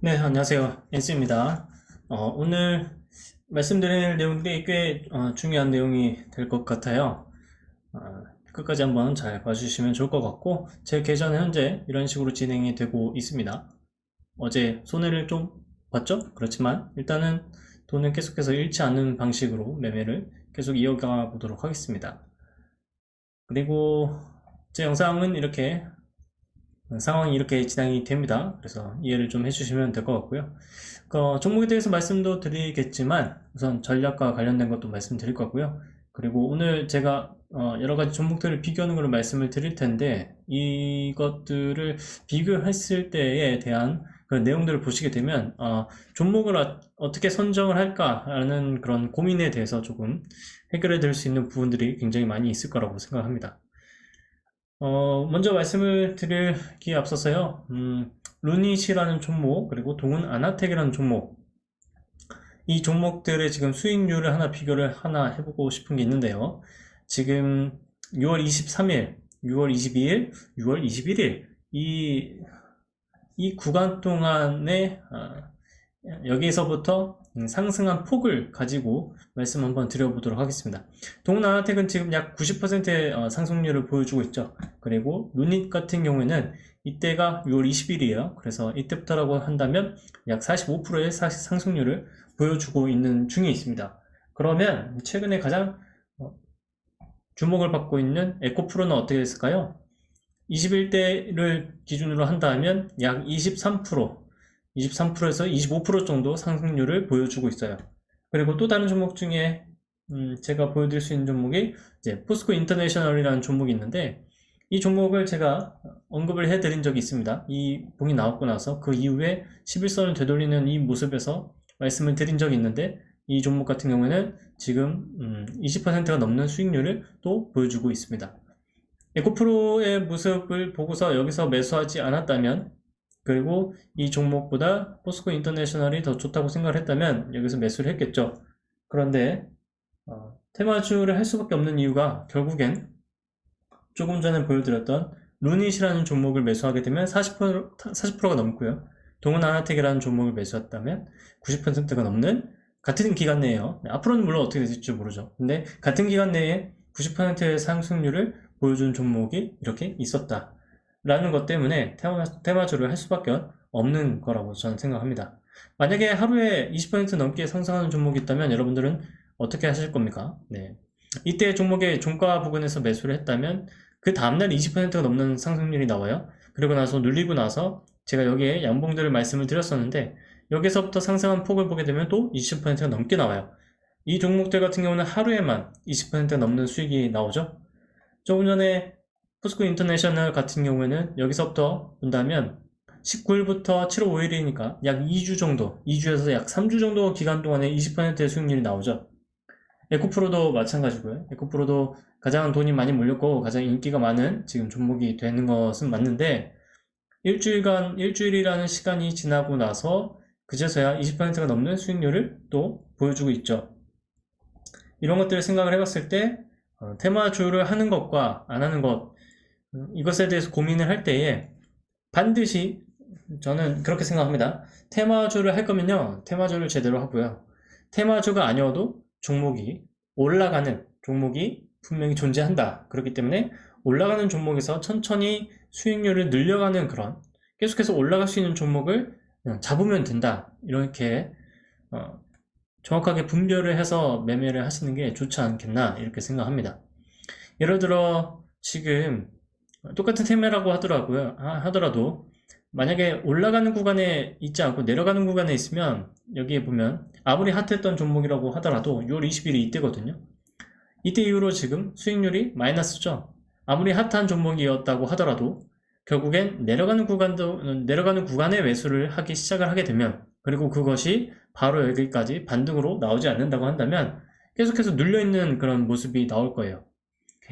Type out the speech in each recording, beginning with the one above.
네, 안녕하세요. 엔스입니다. 어, 오늘 말씀드릴 내용들이 꽤 어, 중요한 내용이 될 것 같아요. 어, 끝까지 한번 잘 봐주시면 좋을 것 같고, 제 계좌는 현재 이런 식으로 진행이 되고 있습니다. 어제 손해를 좀 봤죠? 그렇지만 일단은 돈을 계속해서 잃지 않는 방식으로 매매를 계속 이어가 보도록 하겠습니다. 그리고 제 영상은 이렇게 상황이 이렇게 진행이 됩니다. 그래서 이해를 좀 해주시면 될 것 같고요. 어, 종목에 대해서 말씀도 드리겠지만 우선 전략과 관련된 것도 말씀드릴 거고요. 그리고 오늘 제가 어, 여러 가지 종목들을 비교하는 걸 말씀을 드릴 텐데 이것들을 비교했을 때에 대한 그런 내용들을 보시게 되면 어, 종목을 어, 떻게 선정을 할까라는 그런 고민에 대해서 조금 해결해 드릴 수 있는 부분들이 굉장히 많이 있을 거라고 생각합니다. 어, 먼저 말씀을 드리기에 앞서서요, 음, 루닛이라는 종목, 그리고 동은 아나텍이라는 종목, 이 종목들의 지금 수익률을 하나 비교를 하나 해보고 싶은 게 있는데요. 지금 6월 23일, 6월 22일, 6월 21일, 이, 이 구간 동안에, 아, 여기서부터 상승한 폭을 가지고 말씀 한번 드려보도록 하겠습니다. 동남아텍은 지금 약 90%의 어, 상승률을 보여주고 있죠. 그리고 루닛 같은 경우에는 이때가 6월 20일이에요. 그래서 이때부터라고 한다면 약 45%의 상승률을 보여주고 있는 중에 있습니다. 그러면 최근에 가장 어, 주목을 받고 있는 에코프로는 어떻게 됐을까요? 21대를 기준으로 한다면 약 23%, 23%에서 25% 정도 상승률을 보여주고 있어요. 그리고 또 다른 종목 중에 음, 제가 보여드릴 수 있는 종목이 이제 포스코 인터내셔널이라는 종목이 있는데 이 종목을 제가 언급을 해드린 적이 있습니다. 이 봉이 나왔고 나서 그 이후에 11선을 되돌리는 이 모습에서 말씀을 드린 적이 있는데 이 종목 같은 경우에는 지금 음, 20%가 넘는 수익률을 또 보여주고 있습니다. 에코프로의 모습을 보고서 여기서 매수하지 않았다면 그리고 이 종목보다 포스코 인터내셔널이 더 좋다고 생각을 했다면 여기서 매수를 했겠죠. 그런데 어, 테마주를 할 수밖에 없는 이유가 결국엔 조금 전에 보여드렸던 루닛이라는 종목을 매수하게 되면 40%, 40%가 넘고요. 동은 아나텍이라는 종목을 매수했다면 90%가 넘는 같은 기간 내에요. 네, 앞으로는 물론 어떻게 될지 모르죠. 근데 같은 기간 내에 90%의 상승률을 보여준 종목이 이렇게 있었다. 라는 것 때문에 테마, 테마주를 할 수밖에 없는 거라고 저는 생각합니다. 만약에 하루에 20% 넘게 상승하는 종목이 있다면 여러분들은 어떻게 하실 겁니까? 네. 이때 종목의 종가 부근에서 매수를 했다면 그 다음날 20%가 넘는 상승률이 나와요. 그리고 나서 눌리고 나서 제가 여기에 양봉들을 말씀을 드렸었는데 여기서부터 상승한 폭을 보게 되면 또 20%가 넘게 나와요. 이 종목들 같은 경우는 하루에만 20%가 넘는 수익이 나오죠. 조금 전에 포스코 인터내셔널 같은 경우에는 여기서부터 본다면 19일부터 7월 5일이니까 약 2주 정도, 2주에서 약 3주 정도 기간 동안에 20%의 수익률이 나오죠. 에코프로도 마찬가지고요. 에코프로도 가장 돈이 많이 몰렸고 가장 인기가 많은 지금 종목이 되는 것은 맞는데 일주일간, 일주일이라는 시간이 지나고 나서 그제서야 20%가 넘는 수익률을 또 보여주고 있죠. 이런 것들을 생각을 해봤을 때 어, 테마주를 하는 것과 안 하는 것 이것에 대해서 고민을 할 때에 반드시 저는 그렇게 생각합니다. 테마주를 할 거면요. 테마주를 제대로 하고요. 테마주가 아니어도 종목이 올라가는 종목이 분명히 존재한다. 그렇기 때문에 올라가는 종목에서 천천히 수익률을 늘려가는 그런 계속해서 올라갈 수 있는 종목을 잡으면 된다. 이렇게 어, 정확하게 분별을 해서 매매를 하시는 게 좋지 않겠나 이렇게 생각합니다. 예를 들어 지금 똑같은 테마라고 하더라고요. 하더라도 만약에 올라가는 구간에 있지 않고 내려가는 구간에 있으면 여기에 보면 아무리 핫했던 종목이라고 하더라도 6월 20일이 이때거든요. 이때 이후로 지금 수익률이 마이너스죠. 아무리 핫한 종목이었다고 하더라도 결국엔 내려가는 구간도 내려가는 구간에 매수를 하기 시작을 하게 되면 그리고 그것이 바로 여기까지 반등으로 나오지 않는다고 한다면 계속해서 눌려 있는 그런 모습이 나올 거예요.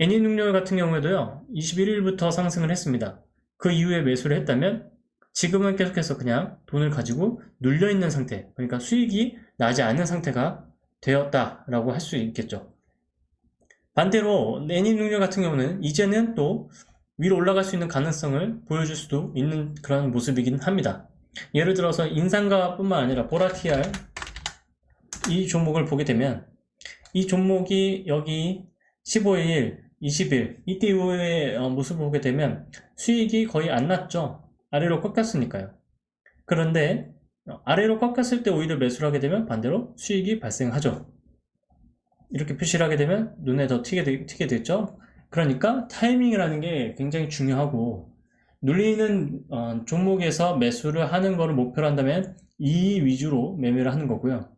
애니 능률 같은 경우에도요 21일부터 상승을 했습니다. 그 이후에 매수를 했다면 지금은 계속해서 그냥 돈을 가지고 눌려있는 상태 그러니까 수익이 나지 않는 상태가 되었다 라고 할 수 있겠죠. 반대로 애니 능률 같은 경우는 이제는 또 위로 올라갈 수 있는 가능성을 보여줄 수도 있는 그런 모습이긴 합니다. 예를 들어서 인상가 뿐만 아니라 보라티알 이 종목을 보게 되면 이 종목이 여기 15일, 20일 이때 이후의 어, 모습을 보게 되면 수익이 거의 안 났죠. 아래로 꺾였으니까요. 그런데 어, 아래로 꺾였을 때 오히려 매수를 하게 되면 반대로 수익이 발생하죠. 이렇게 표시를 하게 되면 눈에 더 튀게, 되- 튀게 되죠. 그러니까 타이밍이라는 게 굉장히 중요하고 눌리는 어, 종목에서 매수를 하는 거를 목표로 한다면 이 위주로 매매를 하는 거고요.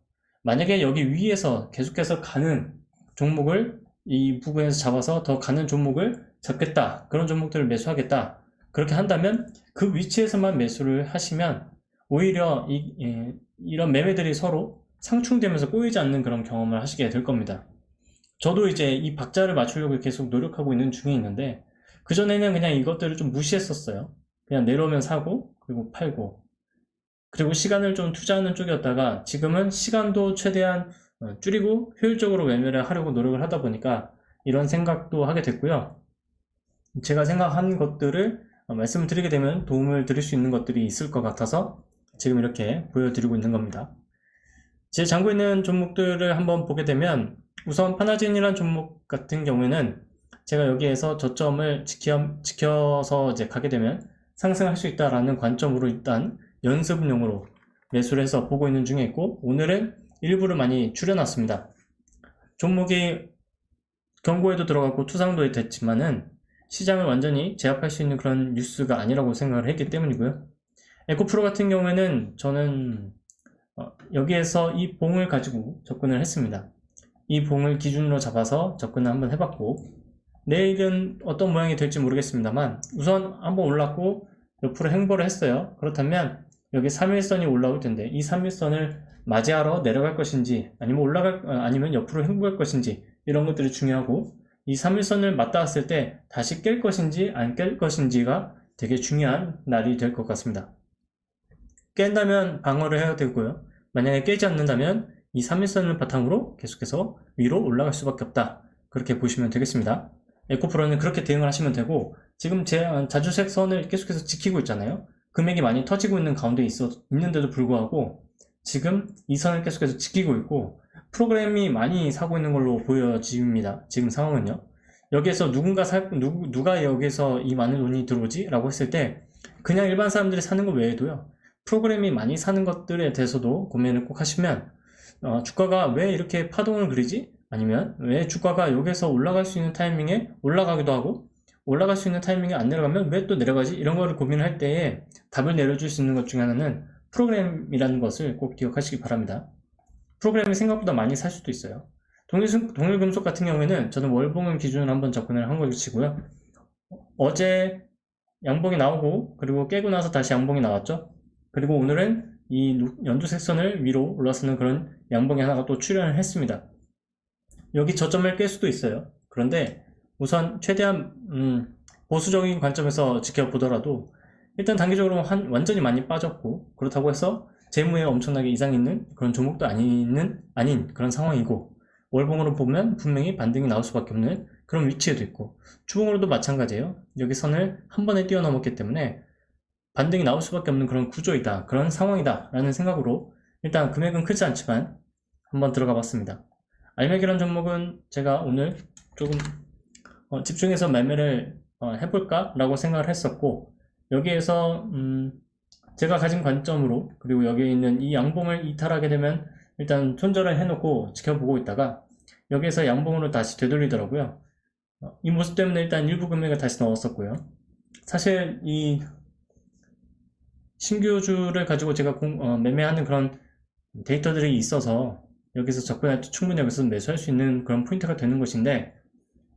만약에 여기 위에서 계속해서 가는 종목을 이 부분에서 잡아서 더 가는 종목을 잡겠다. 그런 종목들을 매수하겠다. 그렇게 한다면 그 위치에서만 매수를 하시면 오히려 이, 예, 이런 매매들이 서로 상충되면서 꼬이지 않는 그런 경험을 하시게 될 겁니다. 저도 이제 이 박자를 맞추려고 계속 노력하고 있는 중에 있는데 그전에는 그냥 이것들을 좀 무시했었어요. 그냥 내려오면 사고, 그리고 팔고. 그리고 시간을 좀 투자하는 쪽이었다가 지금은 시간도 최대한 어, 줄이고 효율적으로 매매를 하려고 노력을 하다 보니까 이런 생각도 하게 됐고요. 제가 생각한 것들을 어, 말씀을 드리게 되면 도움을 드릴 수 있는 것들이 있을 것 같아서 지금 이렇게 보여드리고 있는 겁니다. 제 장고 있는 종목들을 한번 보게 되면 우선 파나진이라는 종목 같은 경우에는 제가 여기에서 저점을 지켜, 지켜서 이제 가게 되면 상승할 수 있다라는 관점으로 일단 연습용으로 매수를 해서 보고 있는 중에 있고 오늘은 일부를 많이 줄여놨습니다. 종목이 경고에도 들어갔고 투상도에 됐지만은 시장을 완전히 제압할 수 있는 그런 뉴스가 아니라고 생각을 했기 때문이고요. 에코프로 같은 경우에는 저는 어, 여기에서 이 봉을 가지고 접근을 했습니다. 이 봉을 기준으로 잡아서 접근을 한번 해봤고 내일은 어떤 모양이 될지 모르겠습니다만 우선 한번 올랐고 옆으로 행보를 했어요. 그렇다면 여기 3일선이 올라올 텐데 이 3일선을 맞이하러 내려갈 것인지 아니면 올라갈 어, 아니면 옆으로 행보할 것인지 이런 것들이 중요하고 이 3일선을 맞닿았을 때 다시 깰 것인지 안 깰 것인지가 되게 중요한 날이 될 것 같습니다. 깬다면 방어를 해야 되고요. 만약에 깨지 않는다면 이 3일선을 바탕으로 계속해서 위로 올라갈 수밖에 없다. 그렇게 보시면 되겠습니다. 에코프로는 그렇게 대응을 하시면 되고 지금 제 자주색 선을 계속해서 지키고 있잖아요. 금액이 많이 터지고 있는 가운데 있어 있는데도 불구하고 지금 이 선을 계속해서 지키고 있고 프로그램이 많이 사고 있는 걸로 보여집니다. 지금 상황은요. 여기에서 누군가 살, 누, 누가 여기서 이 많은 돈이 들어오지? 라고 했을 때 그냥 일반 사람들이 사는 것 외에도요. 프로그램이 많이 사는 것들에 대해서도 고민을 꼭 하시면 어, 주가가 왜 이렇게 파동을 그리지? 아니면 왜 주가가 여기서 올라갈 수 있는 타이밍에 올라가기도 하고 올라갈 수 있는 타이밍에 안 내려가면 왜 또 내려가지? 이런 거를 고민을 할 때에 답을 내려줄 수 있는 것 중에 하나는 프로그램이라는 것을 꼭 기억하시기 바랍니다. 프로그램이 생각보다 많이 살 수도 있어요. 동일, 동일 금속 같은 경우에는 저는 월봉을 기준으로 한번 접근을 한 것이고요. 어제 양봉이 나오고 그리고 깨고 나서 다시 양봉이 나왔죠. 그리고 오늘은 이 연두 색선을 위로 올라서는 그런 양봉이 하나가 또 출현을 했습니다. 여기 저점을 깰 수도 있어요. 그런데 우선 최대한 음, 보수적인 관점에서 지켜보더라도 일단 단기적으로 한, 완전히 많이 빠졌고 그렇다고 해서 재무에 엄청나게 이상 있는 그런 종목도 아니는 아닌 그런 상황이고 월봉으로 보면 분명히 반등이 나올 수밖에 없는 그런 위치에도 있고 주봉으로도 마찬가지예요. 여기 선을 한 번에 뛰어넘었기 때문에 반등이 나올 수밖에 없는 그런 구조이다. 그런 상황이다. 라는 생각으로 일단 금액은 크지 않지만 한번 들어가 봤습니다. 알맥이란 종목은 제가 오늘 조금 어, 집중해서 매매를 어, 해볼까? 라고 생각을 했었고 여기에서 음, 제가 가진 관점으로 그리고 여기에 있는 이 양봉을 이탈하게 되면 일단 손절을 해놓고 지켜보고 있다가 여기에서 양봉으로 다시 되돌리더라고요. 어, 이 모습 때문에 일단 일부 금액을 다시 넣었었고요. 사실 이 신규주를 가지고 제가 공- 어, 매매하는 그런 데이터들이 있어서 여기서 접근할 때 충분히 여기서 매수할 수 있는 그런 포인트가 되는 것인데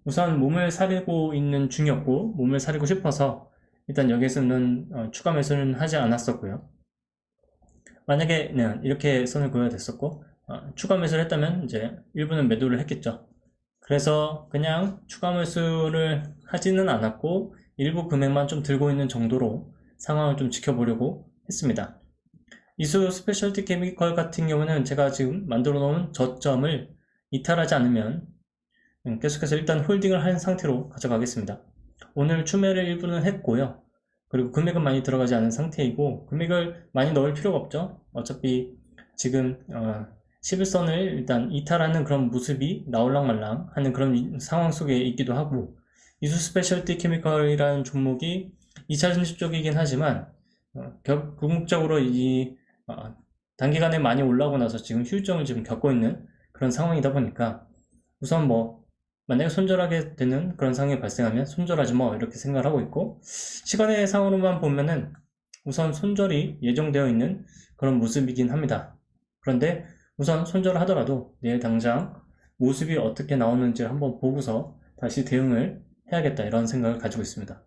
우선 몸을 사리고 있는 중이었고 몸을 사리고 싶어서 일단 여기서는 어, 추가 매수는 하지 않았었고요. 만약에 네, 이렇게 선을 그어야 됐었고 어, 추가 매수를 했다면 이제 일부는 매도를 했겠죠. 그래서 그냥 추가 매수를 하지는 않았고 일부 금액만 좀 들고 있는 정도로 상황을 좀 지켜보려고 했습니다. 이수 스페셜티 케미컬 같은 경우는 제가 지금 만들어 놓은 저점을 이탈하지 않으면 음, 계속해서 일단 홀딩을 한 상태로 가져가겠습니다. 오늘 추매를 일부는 했고요. 그리고 금액은 많이 들어가지 않은 상태이고 금액을 많이 넣을 필요가 없죠. 어차피 지금 어, 11선을 일단 이탈하는 그런 모습이 나올랑말랑 하는 그런 이- 상황 속에 있기도 하고 이수 스페셜티 케미컬이라는 종목이 2차 전지 쪽이긴 하지만 어, 결- 궁극적으로 이 어, 단기간에 많이 올라오고 나서 지금 휴유증을 지금 겪고 있는 그런 상황이다 보니까 우선 뭐 만약에 손절하게 되는 그런 상황이 발생하면 손절하지 뭐 이렇게 생각을 하고 있고 시간의 상으로만 보면은 우선 손절이 예정되어 있는 그런 모습이긴 합니다. 그런데 우선 손절을 하더라도 내일 당장 모습이 어떻게 나오는지 한번 보고서 다시 대응을 해야겠다 이런 생각을 가지고 있습니다.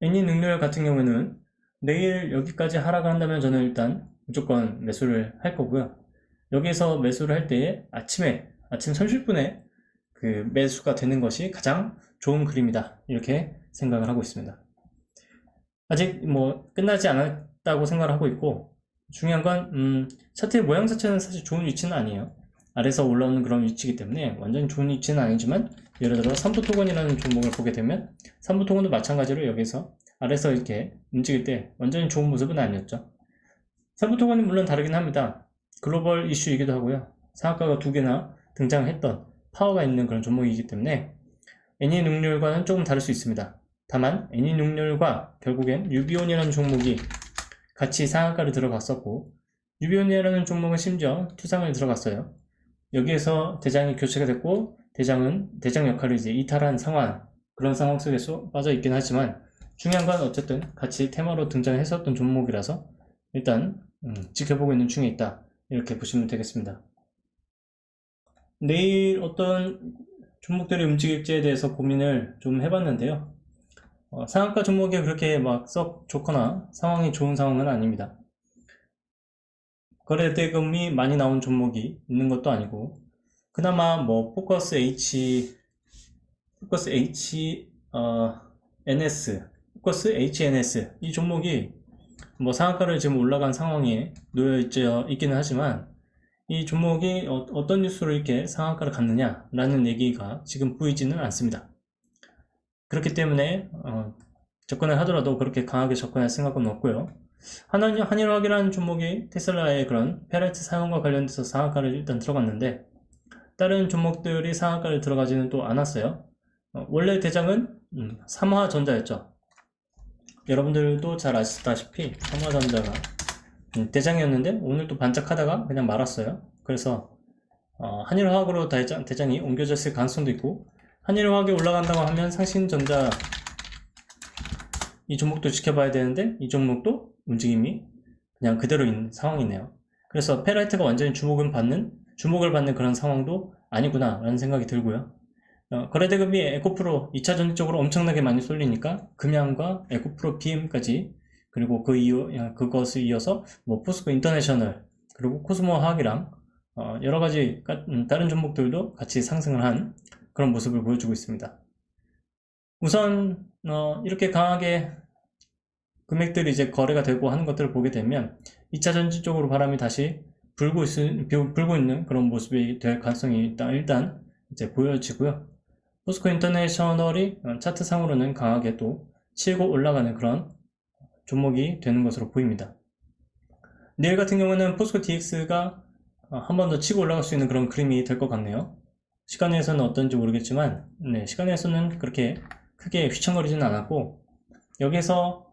애니 능률 같은 경우에는 내일 여기까지 하락을 한다면 저는 일단 무조건 매수를 할 거고요. 여기서 매수를 할 때에 아침에 아침 30분에 그 매수가 되는 것이 가장 좋은 그림이다. 이렇게 생각을 하고 있습니다. 아직 뭐 끝나지 않았다고 생각을 하고 있고 중요한 건 음, 차트의 모양 자체는 사실 좋은 위치는 아니에요. 아래서 올라오는 그런 위치이기 때문에 완전히 좋은 위치는 아니지만 예를 들어 삼부토건이라는 종목을 보게 되면 삼부토건도 마찬가지로 여기서 아래서 이렇게 움직일 때 완전히 좋은 모습은 아니었죠. 삼부토건이 물론 다르긴 합니다. 글로벌 이슈이기도 하고요. 상한가가 두 개나 등장했던 파워가 있는 그런 종목이기 때문에 애니 능률과는 조금 다를 수 있습니다. 다만 애니 능률과 결국엔 유비온이라는 종목이 같이 상한가를 들어갔었고 유비온이라는 종목은 심지어 투상을 들어갔어요. 여기에서 대장이 교체가 됐고 대장은 대장 역할을 이제 이탈한 상황 그런 상황 속에서 빠져 있긴 하지만 중요한 건 어쨌든 같이 테마로 등장했었던 종목이라서 일단 음, 지켜보고 있는 중에 있다 이렇게 보시면 되겠습니다. 내일 어떤 종목들이 움직일지에 대해서 고민을 좀 해봤는데요. 어, 상한가 종목이 그렇게 막 썩 좋거나 상황이 좋은 상황은 아닙니다. 거래대금이 많이 나온 종목이 있는 것도 아니고 그나마 뭐 포커스 H 포커스 H 어, NS 포커스 HNS 이 종목이 뭐 상한가를 지금 올라간 상황에 놓여 있기는 하지만 이 종목이 어, 떤 뉴스로 이렇게 상한가를 갔느냐라는 얘기가 지금 보이지는 않습니다. 그렇기 때문에 어, 접근을 하더라도 그렇게 강하게 접근할 생각은 없고요. 한일, 한일화학이라는 종목이 테슬라의 그런 페라이트 사용과 관련돼서 상한가를 일단 들어갔는데 다른 종목들이 상한가를 들어가지는 또 않았어요. 어, 원래 대장은 음, 삼화전자였죠. 여러분들도 잘 아시다시피 삼화전자가 음, 대장이었는데 오늘 또 반짝하다가 그냥 말았어요. 그래서 어, 한일화학으로 대장, 대장이 옮겨졌을 가능성도 있고 한일화학이 올라간다고 하면 상신전자 이 종목도 지켜봐야 되는데 이 종목도 움직임이 그냥 그대로 있는 상황이네요. 그래서 페라이트가 완전히 주목을 받는 주목을 받는 그런 상황도 아니구나 라는 생각이 들고요. 어, 거래대금이 에코프로 2차 전지 쪽으로 엄청나게 많이 쏠리니까 금양과 에코프로 BM까지 그리고 그 야, 그것을 이어서 뭐 포스코 인터내셔널 그리고 코스모 화학이랑 어, 여러 가지 까- 음, 다른 종목들도 같이 상승을 한 그런 모습을 보여주고 있습니다. 우선 어, 이렇게 강하게 금액들이 이제 거래가 되고 하는 것들을 보게 되면 2차 전지 쪽으로 바람이 다시 불고, 있, 불고 있는 그런 모습이 될 가능성이 일단, 일단 이제 보여지고요. 포스코 인터내셔널이 어, 차트상으로는 강하게 또 치고 올라가는 그런 종목이 되는 것으로 보입니다. 내일 같은 경우는 포스코 DX가 한 번 더 치고 올라갈 수 있는 그런 그림이 될 것 같네요. 시간에서는 어떤지 모르겠지만, 네, 시간에서는 그렇게 크게 휘청거리지는 않았고, 여기서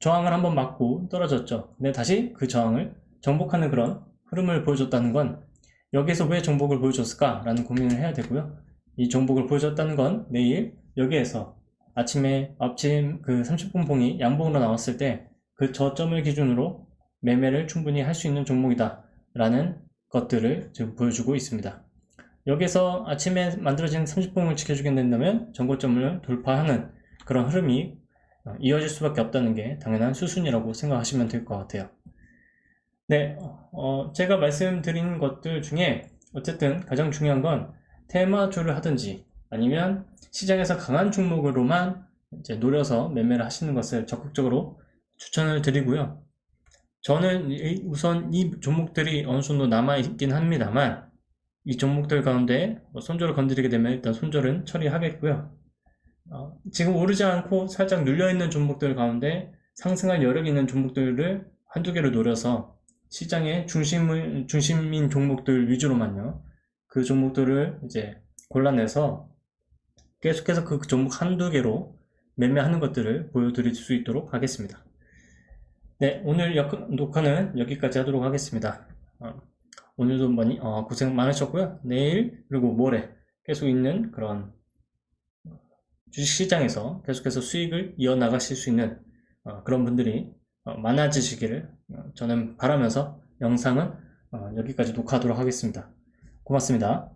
저항을 한번 맞고 떨어졌죠. 근데 다시 그 저항을 정복하는 그런 흐름을 보여줬다는 건 여기에서 왜 정복을 보여줬을까라는 고민을 해야 되고요. 이 정복을 보여줬다는 건 내일 여기에서 아침에 아침 그 30분 봉이 양봉으로 나왔을 때 그 저점을 기준으로 매매를 충분히 할 수 있는 종목이다 라는 것들을 지금 보여주고 있습니다. 여기서 아침에 만들어진 30분을 지켜주게 된다면 전고점을 돌파하는 그런 흐름이 어, 이어질 수밖에 없다는 게 당연한 수순이라고 생각하시면 될 것 같아요. 네, 어, 제가 말씀드린 것들 중에 어쨌든 가장 중요한 건 테마주를 하든지 아니면 시장에서 강한 종목으로만 이제 노려서 매매를 하시는 것을 적극적으로 추천을 드리고요. 저는 이- 우선 이 종목들이 어느 정도 남아있긴 합니다만 이 종목들 가운데 뭐 손절을 건드리게 되면 일단 손절은 처리하겠고요. 어, 지금 오르지 않고 살짝 눌려있는 종목들 가운데 상승할 여력이 있는 종목들을 한두 개를 노려서 시장의 중심을, 중심인 종목들 위주로만요. 그 종목들을 이제 골라내서 계속해서 그 종목 한두 개로 매매하는 것들을 보여드릴 수 있도록 하겠습니다. 네, 오늘 역- 녹화는 여기까지 하도록 하겠습니다. 어, 오늘도 많이 어, 고생 많으셨고요. 내일 그리고 모레 계속 있는 그런 주식시장에서 계속해서 수익을 이어나가실 수 있는 어, 그런 분들이 어, 많아지시기를 어, 저는 바라면서 영상은 어, 여기까지 녹화하도록 하겠습니다. 고맙습니다.